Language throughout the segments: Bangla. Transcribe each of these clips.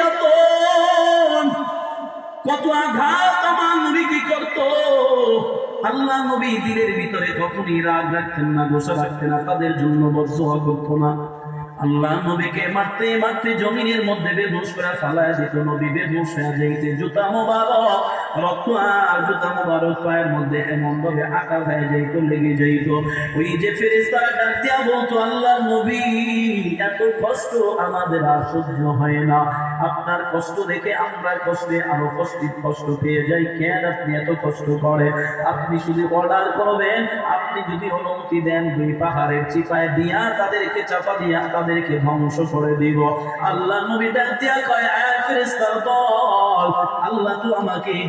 নির্যাতন কত আঘাত আমার নবীকে করত। আল্লাহ নবী দিলের ভিতরে কখনই রাগ রাখতেন না, গোসা রাখতেন না, তাদের জন্য বজ্রহ করত না। আল্লাহ নবীকে মারতে মারতে জমিনের মধ্যে বেহুশ করে ফালায় দিত, নবী বেহুশ হয়ে যাইতে জুতা মোবারক ফেরেস্তারা আপনার কষ্ট দেখে আমরা কষ্টে, আরও কষ্ট কষ্ট পেয়ে যাই। কেন আপনি এত কষ্ট করে আপনি শুধু অর্ডার করবেন, আপনি যদি অনুমতি দেন, দুই পাহাড়ের চিপায় দিয়া তাদেরকে চাপা দিয়া তাদেরকে ধ্বংস করে দিব। আল্লাহ নবী ডাক দিয়া কয়, আয় ফেরেশতার দল, আল্লাহ তো আমাকে এই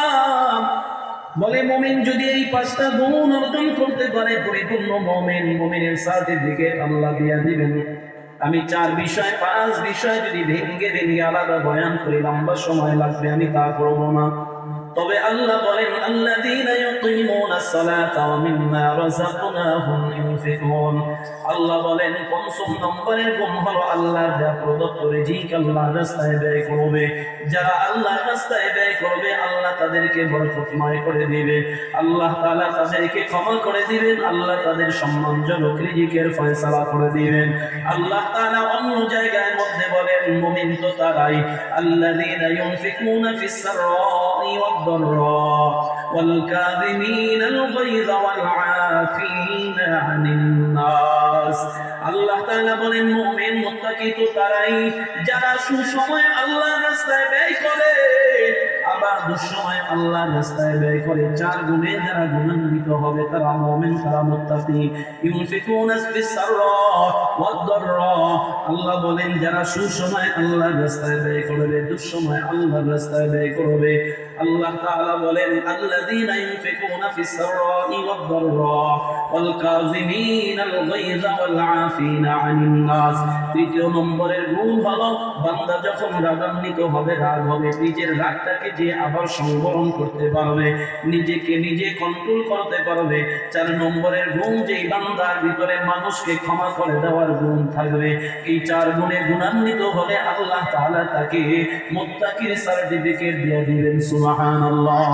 বলে, মোমেন, যদি এই পাঁচটা গুণ অর্জন করতে পারে, পরিপূর্ণ মোমেন, মোমেনের সার্টিফিকেট আল্লাহ দিয়া দিবেন। আমি চার বিষয়, পাঁচ বিষয় যদি ভেঙে ভেঙ্গে আলাদা বয়ান করি, লম্বা সময় লাগবে, আমি তা করব না। তবে আল্লাহ বলেন, আল্লাযীনা ইউকিমুনাস সালাতা ওয়া মিম্মা রাযাকনাহুম ইউনফিকুন। আল্লাহ বলেন, পঞ্চম নম্বরের গুণ হলো আল্লাহর দেয়া প্রদত্ত রিজিক আল্লাহর রাস্তায় ব্যয় করবে। যারা আল্লাহর রাস্তায় ব্যয় করবে, আল্লাহ তাদেরকে বরকতময় করে দিবে। আল্লাহ তাআলা তাদেরকে ক্ষমা করে দিবেন, আল্লাহ তাদের সম্মানজনক রিজিকের ফয়সালা করে দিবেন। আল্লাহ তাআলা অন্য জায়গায় মধ্যে বলেন, মুমিন তো তারাই। আল্লাযীনা ইউনফিকুনা ফিস সাররা'i ওয়াদ-দাররা والكاظمين الغيظ والعافين عن الناس আল্লাহ তাআলা বলেন মুমিন মুত্তাকি তো তারাই যারা সুসময় আল্লাহর রাস্তায় ব্যয় করে আবার দুঃসময় আল্লাহর রাস্তায় ব্যয় করে চার গুণে যারা গুণান্বিত হবে তারা মুমিন, তারা মুত্তাকি। ইউনফিকুনা ফিস সাররা ওয়াদ দাররা আল্লাহ বলেন, যারা সুসময় আল্লাহর রাস্তায় ব্যয় করবে, দুঃসময় আল্লাহর রাস্তায় ব্যয় করবে। আল্লাহ তাআলা বলেন, আল্লাযীনা ইউনফিকুনা ফিস সাররা'i ওয়াদ দাররা ওয়াল কাযিমিনাল গায়যা ওয়াল আফিনা আনিন নাস তৃতীয় নম্বরের গুণ হলো, বান্দা যখন রাগান্বিত হবে, রাগ হবে, নিজের রাগটাকে যে আবার সংবরণ করতে পারবে, নিজেকে নিজে কন্ট্রোল করতে পারবে। চার নম্বরের গুণ যেই বান্দার ভিতরে মানুষকে ক্ষমা করে দেওয়ার গুণ থাকবে। এই চার গুণে গুণান্বিত হলে আল্লাহ তাআলা তাকে মুত্তাকির সার্টিফিকেট দিয়ে দিবেন, সুবহানাল্লাহ।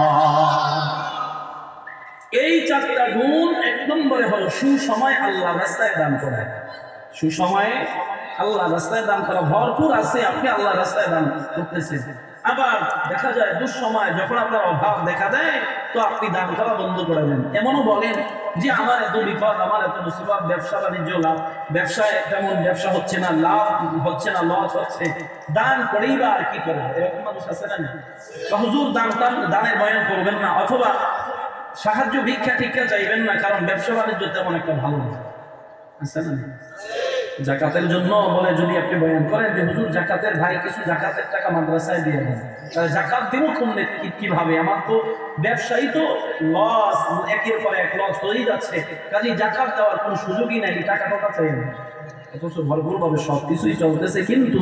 এই চারটা গুণ এক নম্বরে হলো সুসময় আল্লাহ রাস্তায় দান করা। সুসময়ে আল্লাহ রাস্তায় দান করা ভরপুর আছে, আপনি আল্লাহ রাস্তায় দান করতেছেন। আবার দেখা যায় দুঃসময় যখন আপনার অভাব দেখা দেয়, তো আপনি দান করা বন্ধ করে দেন। এমনও বলেন যে, আমার এত বিপদ, আমার এত মুসিবত, ব্যবসা বাণিজ্য লাভ, ব্যবসায় তেমন ব্যবসা হচ্ছে না, লাভ হচ্ছে না, লস হচ্ছে। দান করেই বা আর কি করব? এরকম মানুষ আছে না তো হুজুর, দান দানের বয়ান করবেন না, অথবা সাহায্য ভিক্ষা টিক্ষা চাইবেন না, কারণ ব্যবসা বাণিজ্য তেমন একটা ভালো না। আছে না জাকাতের জন্য বলে যদি আপনি বয়ান করেন যে, হুজুর, জাকাতের ভাই কিছু জাকাতের টাকা মাদ্রাসায় দিয়ে দেন। তাহলে জাকাত দিব কমলে কীভাবে? আমার তো ব্যবসায়ী তো লস একের পর এক লস হয়েই যাচ্ছে। কাজে জাকাত দেওয়ার কোনো সুযোগই নাই, টাকা টাকা চাই না অথচ ভরপুরভাবে সব কিছুই চলতেছে, কিন্তু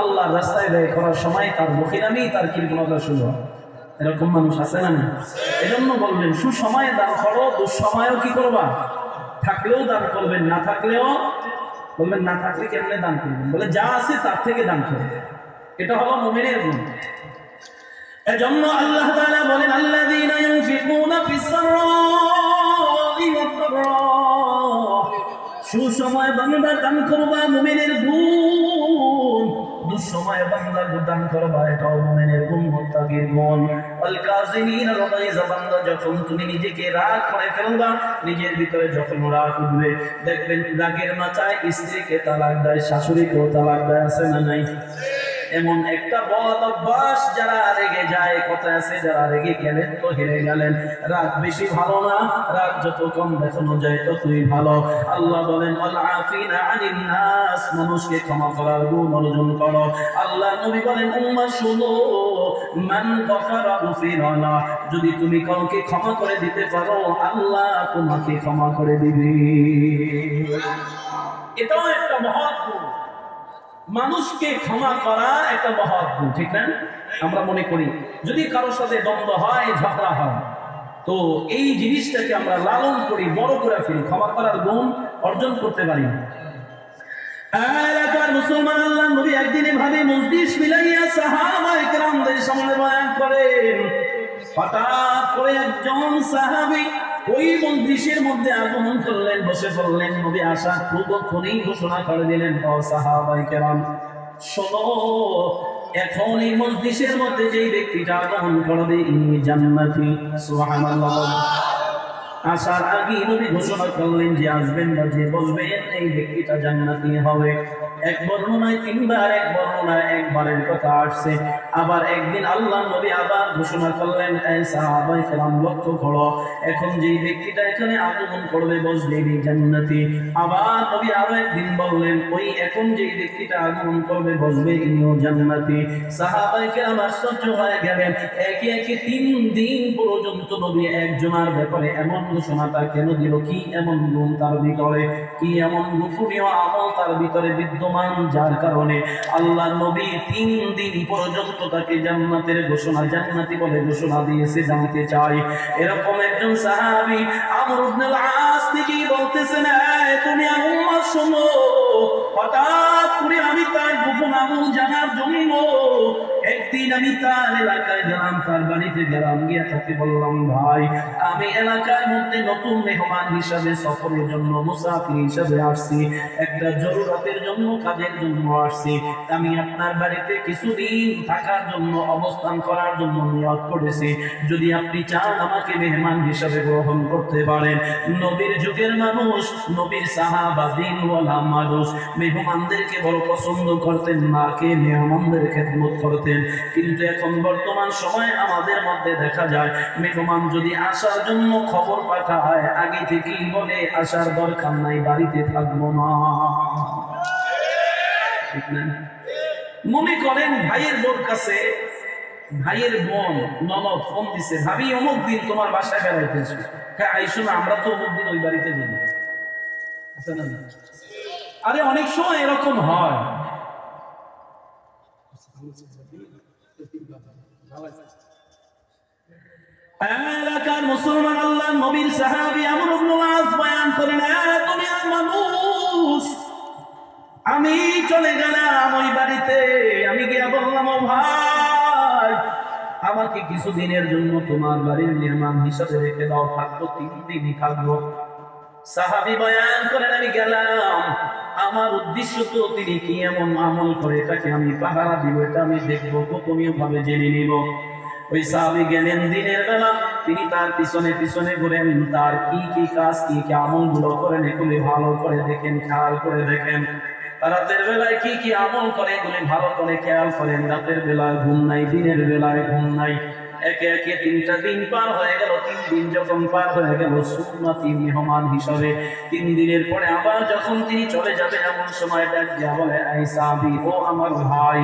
আল্লাহ রাস্তায় ব্যয় করার সময় তার মুখে নামেই তার কৃপণতা শুরু হয়। এরকম মানুষ আছে না না এজন্য বলবেন সুসময়ে দান করো, দুঃসময়েও কি করবা? থাকলেও দান করবেন, না থাকলেও বলবেন না থাকলে কেমনে দান করবেন বলে, যা আছে তার থেকে দান করবেন এটা হলো মুমিনের গুণ। এজন্য আল্লাহ তাআলা বলেন, আল্লাযীনা ইউনফিকুনা ফিস দাররা সুসময় বান্দা দান করবা মুমিনের গুণ। দুঃসময় বান্দা দান করবা, এটাও মুমিনের গুণ, মুত্তাকির গুণ। যখন তুমি নিজেকে রাগ করে ফেলবা, নিজের ভিতরে যখন রাগ উঠবে, দেখবেন রাগের মাথায় স্ত্রীকে তালাক দেয়, শাশুড়িকেও তালাক দেয়, আছে না নাই? এমন একটা বদ অভ্যাস যারা রেগে যায় কথা আছে যারা রেগে গেলেন তো হেরে গেলেন। রাগ বেশি ভালো না, রাগ যত কম দেখানো যায় ততই ভালো। আল্লাহ বলেন মানুষকে ক্ষমা করার গুণ অর্জন করো। আল্লাহ নবী বলেন, উম্মা, শুনো, মান গফারা। যদি তুমি কাউকে ক্ষমা করে দিতে পারো, আল্লাহ তোমাকে ক্ষমা করে দিবে। এটাও একটা মহৎ মানুষকে ক্ষমা করা একটা মহৎ গুণ, ঠিক না? আমরা মনে করি, যদি কারোর সাথে দ্বন্দ্ব হয়, ঝগড়া হয়, তো এই জিনিসটাকে আমরা লালন করি, বড় করে ফেলি, ক্ষমা করার গুণ অর্জন করতে পারি। মুসলমান আল্লাহ নবী একদিন এভাবে মসজিদ মিলাইয়া সাহাবা একরামদের সামনে বয়ান করেন। হঠাৎ করে একজন সাহাবী ওই মসজিদের মধ্যে আগমন করলেন, বসে পড়লেন, নবী আসা পূর্বক্ষণেই ঘোষণা করে দিলেন সাহাবাই কেরাম, শোনো, এখন এই মসজিদের মধ্যে যেই ব্যক্তিটা আগমন করবে, ইনি জান্নাতি। সুবহানাল্লাহ। আসার আগে নবী ঘোষণা করলেন যে আসবেন বা যে বসবেন এই ব্যক্তিটা জান্নাতি হবে। এক বর্ণনায় তিনবার, এক বর্ণনায় একবারের কথা আসছে। আবার একদিন আল্লাহ নবী আবার ঘোষণা করলেন সাহাবাই কেরাম, লক্ষ্য করো, এখন যেই ব্যক্তিটা এখানে আগমন করবে, বসবে এই জান্নাতি। আবার নবী আরও একদিন বললেন, ওই এখন যেই ব্যক্তিটা আগমন করবে, বসবে ইনিও জান্নাতি। সাহাবাই কেরাম আশ্চর্য হয়ে গেলেন। একে একে তিন দিন পর্যন্ত নবী একজনের ব্যাপারে এমন ঘোষণাটা কেন দিল? কি এমন গুণ তার ভিতরে? কি এমন গোপনীয় আমল তার ভিতরে বিদ্যমান? যার কারণে আল্লাহ নবী তিন দিন পর্যন্ত তাকে জান্নাতের ঘোষণা, জান্নাতি বলে ঘোষণা দিয়েছে, জানতে চাই এরকম একজন সাহাবী আমর আস থেকে বলতেছেন তুমি আমার শোনো। হঠাৎ করে আমি তার গোপন আমল জানার জন্য একদিন আমি তার এলাকায় গেলাম, তার বাড়িতে গেলাম, গিয়ে তাকে বললাম, ভাই, আমি এলাকার মধ্যে নতুন মেহমান হিসাবে সফরের জন্য মুসাফির হিসাবে আসছি। একটা জরুরতের জন্য, কাজের জন্য আসছি। আমি আপনার বাড়িতে কিছুদিন থাকার জন্য, অবস্থান করার জন্য নিয়োগ করেছি। যদি আপনি চান আমাকে মেহমান হিসাবে গ্রহণ করতে পারেন। নবীর যুগের মানুষ, নবীর সাহাবা মানুষ, মেহমানদেরকে বড় পছন্দ করতেন, মাকে মেহমানদের খেদমত করতেন। কিন্তু এখন বর্তমান সময় আমাদের মধ্যে দেখা যায়, মেহমান যদি আসার জন্য খবর পাঠায়, আগে থেকেই বলে, আসার দরকার নাই, বাড়িতে থাকব না। মনে করেন ভাইয়ের বোর কাছে, ভাইয়ের বোন ননদ ফোন দিছে, ভাবি, অমুক দিন তোমার বাসায় বেড়াইতেছি হ্যাঁ আইসো আমরা তো অমুক দিন ওই বাড়িতে যাব। না? আরে অনেক সময় এরকম হয়। এলাকার মুসলমান আল্লাহ নবীর সাহাবী আমর বয়ান করেন, "এ দুনিয়ার মানুষ, আমি চলে গেলাম ওই বাড়িতে। আমি গিয়া বললাম, ও ভাই, আমাকে কিছুদিনের জন্য তোমার বাড়ির নির্মাণ হিসাবে রেখে দাও। থাকব তিন দিনই থাকব। সাহাবি বয়ান করেন, আমি গেলাম। আমার উদ্দেশ্য তো তিনি কি এমন আমল করে এটাকে আমি পাহারা দিব, এটা আমি দেখব, গোপনীয় ভাবে জেনে নিব। ওই সাহাবি গেলেন দিনের বেলা, তিনি তার পিছনে পিছনে ঘুরেন, তার কি কি কাজ, কি কি আমলগুলো করেন, এগুলি ভালো করে দেখেন, খেয়াল করে দেখেন। রাতের বেলায় কি কি আমল করে এগুলি ভালো করে খেয়াল করেন, রাতের বেলায় ঘুম নাই, দিনের বেলায় ঘুম নাই। একে একে তিনটা দিন পার হয়ে গেল। তিন দিন যখন পার হয়ে গেল, সুন্নতি মেহমান হিসাবে তিন দিনের পরে আবার যখন তিনি চলে যাবেন, এমন সময় ডাক দিয়া বলে আই সাহাবি ও আমার ভাই,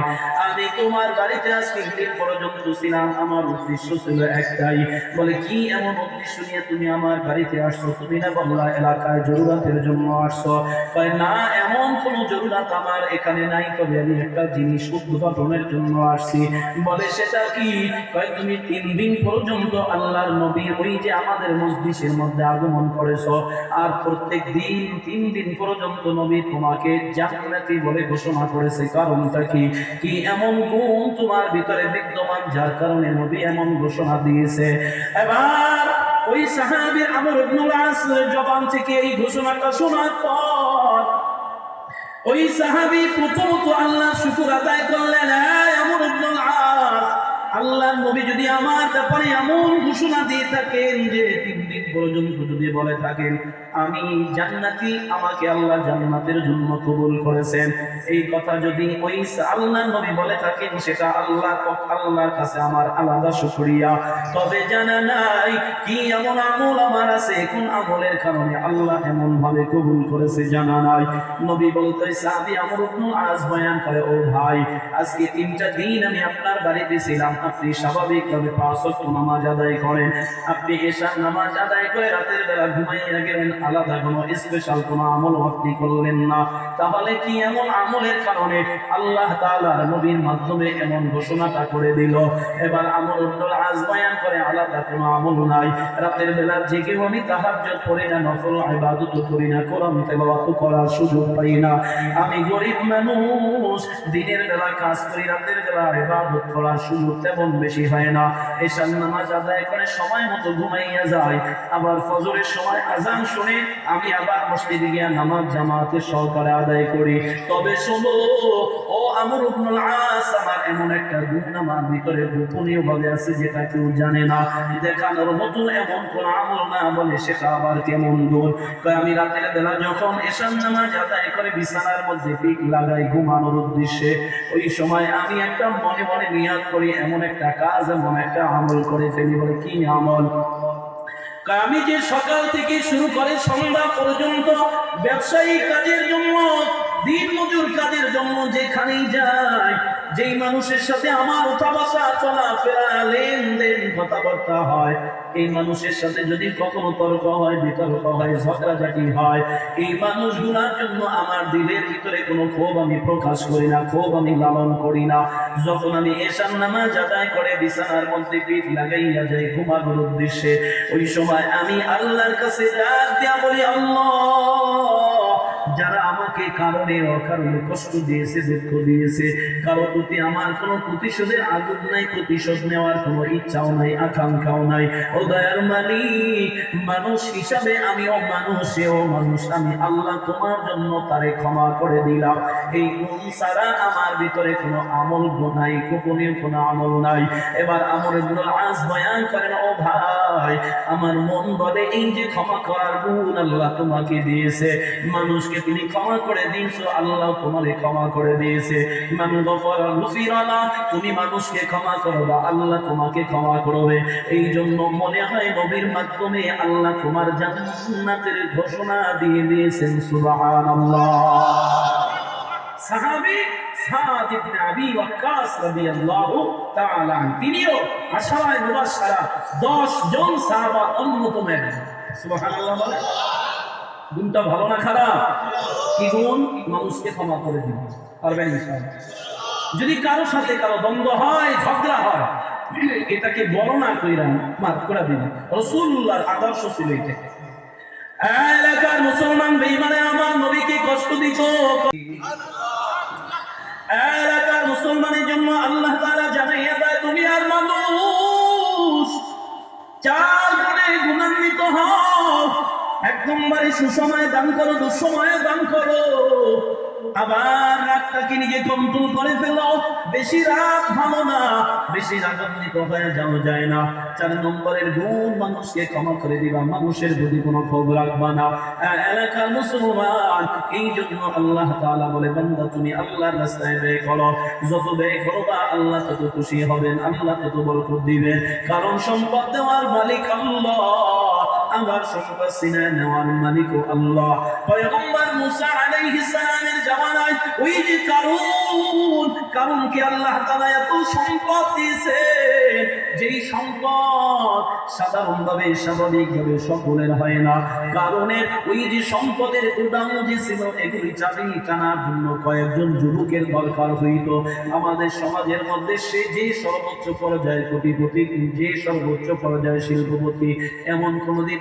আমি তোমার বাড়িতে আজ তিন দিন পর্যন্ত ছিলাম। আমার উদ্দেশ্য ছিল একটাই। বলে, কি এমন উদ্দেশ্য নিয়ে তুমি আমার বাড়িতে আসছো? তুমি না বললা এলাকায় জরুরাতের জন্য আসছো? কয়, না, এমন কোনো জরুরাত আমার এখানে নাই। তবে আমি একটা জিনিস উদ্বোধনের জন্য আসছি। বলে, সেটা কি? তুমি তিন দিন পর্যন্ত আল্লাহর নবী ওই যে আমাদের মসজিদের মধ্যে আগমন করেছ, আর প্রত্যেক দিন তিন দিন পর্যন্ত নবী তোমাকে জান্নাতি বলে ঘোষণা করেছে। কারণটা কি? কি এমন গুণ তোমার ভিতরে বিদ্যমান, যার কারণে নবী এমন ঘোষণা দিয়েছে? এবার ওই সাহাবীর আমর ইবনুল জবান থেকে এই ঘোষণাটা শোনার পর ওই সাহাবী প্রথমত আল্লাহ শুকুর আদায় করলেন, "এই আমর আস আল্লাহ নবী যদি আমার ব্যাপারে এমন ঘোষণা দিয়ে থাকেন যে তিন দিন পর্যন্ত যদি বলে থাকেন, আমি জান্নাতি, আমাকে আল্লাহ জান্নাতের জন্য কবুল করেছেন। এই কথা যদি ওই আল্লাহ নবী বলে থাকেন, সেটা আল্লাহ আল্লাহর কাছে আমার আলাদা শুকরিয়া। তবে জানা নাই কি এমন আমল আমার আছে, কোন আমলের কারণে আল্লাহ এমন ভাবে কবুল করেছে জানা নাই। নবী বলতে সাহাবী আমর আজ বয়ান করে, ও ভাই, আজকে তিনটা দিন আমি আপনার বাড়িতে ছিলাম আপনি স্বাভাবিকভাবে পাঁচ ওয়াক্ত নামাজ আদায় করেন। আপনি এশার নামাজ আদায় করে রাতের বেলা ঘুমাইয়া গেলেন, আলাদা কোনো স্পেশাল কোনো আমল আপনি করলেন না। তাহলে কি এমন আমলের কারণে আল্লাহ তাআলার নবীর মাধ্যমে এমন ঘোষণাটা করে দিল? এবার আমল উদ্দল আজ বয়ান করে আলাদা কোনো আমল নাই। রাতের বেলা জেগে আমি তাহাজ্জুদ করি না, নফল ইবাদত করি না, কোরআন তেলাওয়াত করার সুযোগ পাই না। আমি গরিব মানুষ, দিনের বেলা কাজ করি, রাতের বেলা ইবাদত করার সুযোগ তেমন বেশি হয় না। এশার নামাজ আদায় করে সময় মতো ঘুমাইয়া যায়। আবার ফজরের সময় আজান শুনে আমি আবার মসজিদে গিয়ে নামাজ জামাতের সহকারে আদায় করি। তবে শোনো, ও আমর ইবনুল আস, আমার এমন একটা গুণ আমার ভিতরে গোপনীয় ভাবে আছে যেটা কেউ জানে না। দেখানোর মতো এমন কোন আমল না বলে সেটা আবার কেমন কয়, আমি রাতের বেলা যখন এশার নামাজ আদায় করে বিছানার মধ্যে পিক লাগাই ঘুমানোর উদ্দেশ্যে, ওই সময় আমি একটা মনে মনে নিয়াদ করি, এমন একটা কাজ এমন একটা আমল করে ফেলি বলে কি আমল? আমি যে সকাল থেকে শুরু করে সন্ধ্যা পর্যন্ত ব্যবসায়ী কাজের জন্য দিন মজুর কাজের জন্য যেখানেই যায়, যেই মানুষের সাথে আমার উঠা বসা চলাফেরা, লেনদেন, কথাবার্তা হয়, এই মানুষের সাথে যদি কখনো তর্ক হয়, বিতর্ক হয়, ঝগড়াঝাটি হয়, এই মানুষগুলোর জন্য আমার দিলের ভিতরে কোনো ক্ষোভ আমি প্রকাশ করি না, ক্ষোভ আমি লালন করি না। যখন আমি এসান নামাজ আদায় করে বিছানার মধ্যে পিঠ লাগাইয়া যাই ঘুমানোর উদ্দেশ্যে, ওই সময় আমি আল্লাহর কাছে ডাক দিয়া বলি, আল্লাহ! যারা আমাকে কারণে অকারণে কষ্ট দিয়েছে, দুঃখ দিয়েছে, কারও প্রতি আমার কোনো প্রতিশোধের আগুন নাই, প্রতিশোধ নেওয়ার কোনো ইচ্ছাও নাই, আকাঙ্ক্ষাও নাই। ও দয়ার মালিক, মানুষ হিসাবে আমিও মানুষ সেও মানুষ আমি আল্লাহ তোমার জন্য তারে ক্ষমা করে দিলাম। এই গুণ ছাড়া আমার ভিতরে কোনো আমল নাই, গোপনীয় কোনো আমল নাই। এবার আমর আজ বয়ান করেন, ও ভাই, আমার মন বলে এই যে ক্ষমা করার গুণ আল্লাহ তোমাকে দিয়েছে। মানুষকে তুমি ক্ষমা করে দিয়েছ আল্লাহ তোমারে ক্ষমা করে দিয়েছে। তুমি মানুষকে ক্ষমা করবা আল্লাহ তোমাকে ক্ষমা করবে। এই জন্য মনে হয় নবীর মাধ্যমে আল্লাহ তোমার জান্নাতের ঘোষণা দিয়ে দিয়েছেন, সুবহানাল্লাহ। সাহাবী সাদ ইবনে আবি ওয়াক্কাস রাদিয়াল্লাহু তাআলা তিনিও আশারায়ে মুবাশশারা 10 জন সাহাবা অন্যতম একজন। সুবহানাল্লাহ বলে গুণটা ভালো না খারাপ? কি গুণ মানুষকে ক্ষমা করে দিন পারবেন যদি কারও সাথে কারও দ্বন্দ্ব হয়, ঝগড়া হয়, এটাকে বর্ণনা কইরা মাফ করে দিন। রসুল্লাহর আদর্শ ছিল এটা। এলাকার মুসলমান বেইমানে আমার নবীকে কষ্ট দিত। এলাকার মুসলমানের জন্য আল্লাহ তাআলা জানাইয়া দেয় তুমি আর মানুষ চার গুণে গুণান্বিত হও। এক নম্বরে সুসময়ে দান করো, দুঃসময়ে দান করো। আবার রাগটাকে নিজে কন্ট্রোল করে ফেলো? বেশি রাগ ভালো না, বেশি রাগান্বিত হয়ে যাওয়া যায় না। চার নম্বরের গুণ মানুষকে ক্ষমা করে দিবা, মানুষের যদি কোনো ক্ষোভ রাখবা না। এলাকার মুসলমান, এই জন্য আল্লাহ তাআলা বলে, বান্দা, তুমি আল্লাহর রাস্তায় ব্যয় করো। যত ব্যয় করবা, আল্লাহ তত খুশি হবেন, আল্লাহ তত বরকত দিবেন। কারণ সম্পদ দেওয়ার মালিক আল্লাহ। আমার সম্পদ সিনা নেওয়ার মালিক ও আল্লাহ। পয়গম্বর মুসা আলাইহিস সালামের জামানায় ওই যে কারণ কারণ কি আল্লাহ তাআলা এত সম্পদ দিয়েছে যেই সম্পদ সাধারণভাবে, স্বাভাবিকভাবে সকলের হয় না। কারণে ওই যে সম্পদের গোদাম যে ছিল, এগুলি চাবি টানার জন্য কয়েকজন যুবকের দরকার হইত। আমাদের সমাজের মধ্যে সে যে সর্বোচ্চ পর্যায়ে কোটিপতি, যে সর্বোচ্চ পর্যায়ে শিল্পপতি, এমন কোনোদিন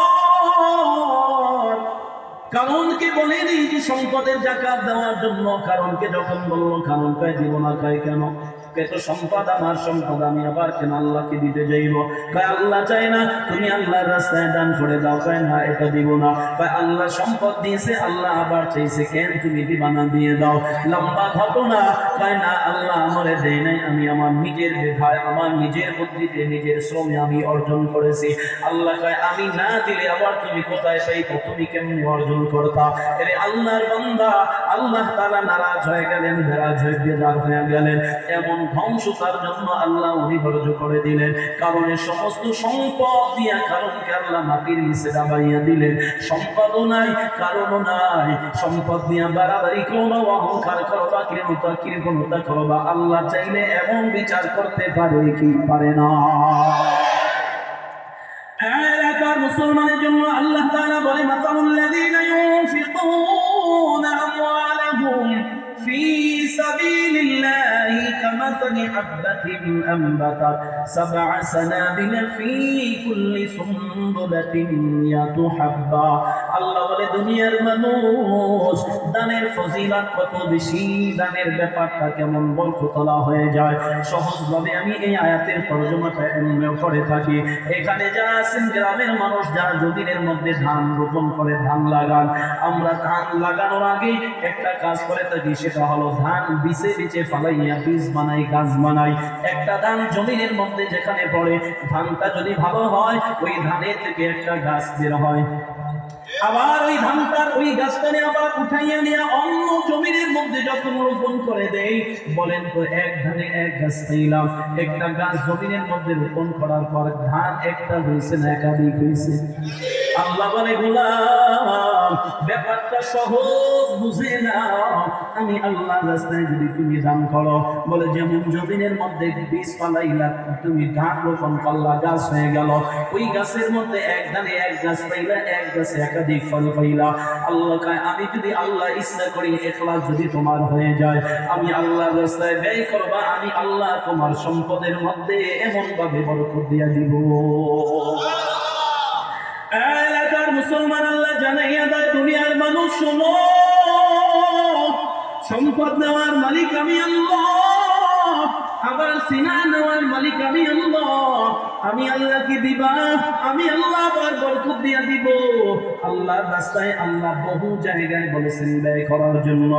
কারণকে বলেনি যে সম্পদের জাকাত দেওয়ার জন্য কারণকে যখন বলল, কারণ কয়, দিব না কয় কেন? আমি না আমারে নিজের বেধায় আমার নিজের বুদ্ধিতে, নিজের শ্রমে আমি অর্জন করেছি। আল্লাহ আমি না দিলে আবার তুমি কোথায় পাইতো তুমি কেমনি অর্জন করতা? এরে আল্লাহর বান্দা, আল্লাহ তাআলা নারাজ হয়ে গেলেন নারাজ হয়ে গেলেন। এমন ধ্বংস তার জন্য আল্লাহ অনিবার্য করে দিলেন। কারণ সমস্ত সম্পদ দিয়া কারণকে আল্লাহ মাটির নিচে দাবাইয়া দিলেন। নাই, কারণও নাই। সম্পদ দিয়া বাড়াবাড়ি করো অহংকার কৃপণতা আল্লাহ চাইলে এমন বিচার করতে পারে কি পারে না। মুসলমানের জন্য আল্লাহ তাআলা বলে মাতামুল্লাযীনা ইউনফিকুনা كمثل حبة أنبتت سبع سنابل في كل سنبلة مئة حبة আল্লাহ বলে, দুনিয়ার মানুষ, দানের ফজিলত কত বেশি? দানের ব্যাপারটা কেমন বরকতলা হয়ে যায়। সহজভাবে আমি এই আয়াতের তর্জমাটা এমনি করে থাকি। এখানে যারা আছেন গ্রামের মানুষ যারা জমিনের মধ্যে ধান রোপণ করে, ধান লাগান। আমরা ধান লাগানোর আগে একটা কাজ করে থাকি, সেটা হলো ধান বিছে বিছে ফালাইয়া বীজ বানাই, গাছ বানাই। একটা ধান জমিনের মধ্যে যেখানে পড়ে, ধানটা যদি ভালো হয়, ওই ধানের থেকে একটা গাছ বের হয়। আবার ওই ধানটার ওই গাছটানে আবার উঠাইয়া নিয়ে অন্য জমিনের মধ্যে যখন রোপণ করে দেই, বলেন তো এক ধানে এক গাছ পাইলাম। একটা গাছ জমিনের মধ্যে রোপণ করার পর ধান একটা হয়েছে না একাধিক হয়েছে আল্লাহ বলে গোলাম ব্যাপারটা সহজ বুঝে না আমি আল্লাহ রাস্তায় যদি তুমি দান করো বলে যেমন জমিনের মধ্যে বীজ পালাইলা তুমি ধান রোপণ করলা গাছ হয়ে গেল। ওই গাছের মধ্যে এক ধানে এক গাছ পাইলা এক গাছে একাধিক ফল পাইলা। আল্লাহ কয় আমি যদি আল্লাহ ইচ্ছা করি এখলাস যদি তোমার হয়ে যায় আমি আল্লাহর রাস্তায় ব্যয় করবা আমি আল্লাহ তোমার সম্পদের মধ্যে এমন ভাবে বরকত দিয়া দিব। এলাকার মুসলমান আল্লাহ জানাইয়া দেয়, দুনিয়ার মানুষ শোনো। সম্পদ নেওয়ার মালিক আমি আল্লাহ আবার সিনা নেওয়ার মালিক আমি আল্লাহ। আমি আল্লাহকে দিবা, আমি আল্লাহ আবার বরকত দিয়া দিব। আল্লাহর রাস্তায় আল্লাহ বহু জায়গায় বলেছেন ব্যয় করার জন্য।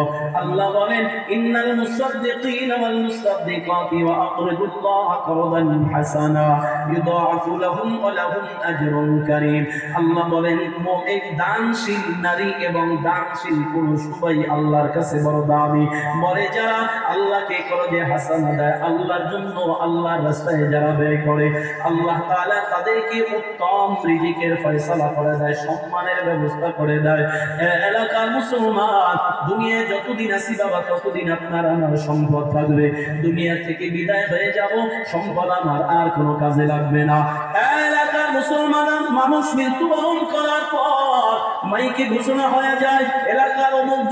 আল্লাহ বলেন, ইন্নাল মুসাদ্দিকিন ওয়াল মুসাদ্দিকাতি ওয়া আকরিদুল্লাহ করদান হাসানা, ইউদাআফু লাহুম ওয়া লাহুম আজরুন কারীম। আল্লাহ বলেন, মুমিন দানশীল নারী এবং দানশীল পুরুষ সবাই আল্লাহর কাছে বড় দামি। বলে যারা আল্লাহকে করে করদে হাসানা দেয়, আল্লাহর জন্য আল্লাহর রাস্তায় যারা ব্যয় করে আল্লাহ তাআলা তাদেরকে উত্তম রিজিকের ফয়সালা করে দেয়, সম্মানের ব্যবস্থা করে দেয়। এলাকার মুসলমান দুনিয়ায় যতদিন আছি বাবা, ততদিন আপনার আমার সম্পদ থাকবে। দুনিয়া থেকে বিদায় হয়ে যাব, সম্পদ আমার আর কোনো কাজে লাগবে না। এলাকার মুসলমান মানুষ মৃত্যুবরণ করার পর মাইকে ঘোষণা হয়ে যায়, এলাকার অমুক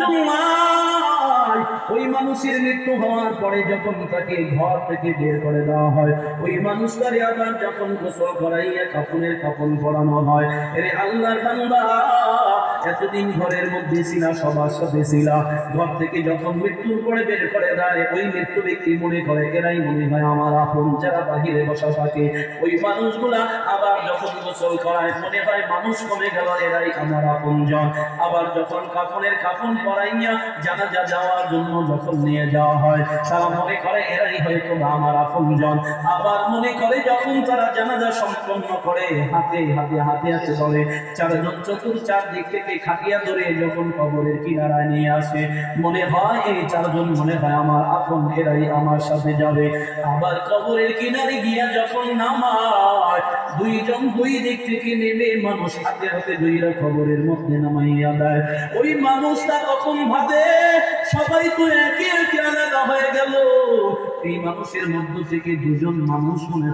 ওই মানুষের মৃত্যু হওয়ার পরে যখন তাকে ঘর থেকে বের করে দেওয়া হয়, ওই মানুষটারে আবার যখন গোসল করাইয়া কাপড়ের কাপড় পরানো হয় আল্লাহ আল্লাহর বান্দা! এতদিন ঘরের মধ্যে ছিল, সবার সাথে ছিল। ঘর থেকে যখন মৃত্যুর পরে বের করে দেয়, ওই মৃত্যু ব্যক্তি মনে করে, এরাই মনে হয় আমার আপন যারা বাহিরে বসা থাকে। ওই মানুষগুলা আবার যখন গোসল করায়, মনে হয় মানুষ কমে গেল, এরাই আমার আপন জন আবার যখন কাফনের কাফন পরাইয়া জানাজা যাওয়ার জন্য যখন নিয়ে যাওয়া হয়, তারা মনে করে, এরাই হয়তো বা আমার আপন জন আবার মনে করে, যখন তারা জানাজা সম্পন্ন করে, হাতে হাতে হাতে হাতে ধরে চারজন চতুর চার দিক থেকে খাটিয়া ধরে যখন কবরের কিনারায় নিয়ে আসে, মনে হয় এই চারজন, মনে হয় আমার আপন, এরাই আমার সাথে যাবে। আবার কবরের কিনারে গিয়া যখন নামায়, দুইজন দুই দিক থেকে নেমে মানুষ হাতে হাতে দুইরা কবরের মধ্যে নামাইয়া দেয়। ওই মানুষটা কখন ভাবে, সবাই তো একে একে আলাদা হয়ে গেল। এই মানুষের মধ্য থেকে দুজন মানুষ মনে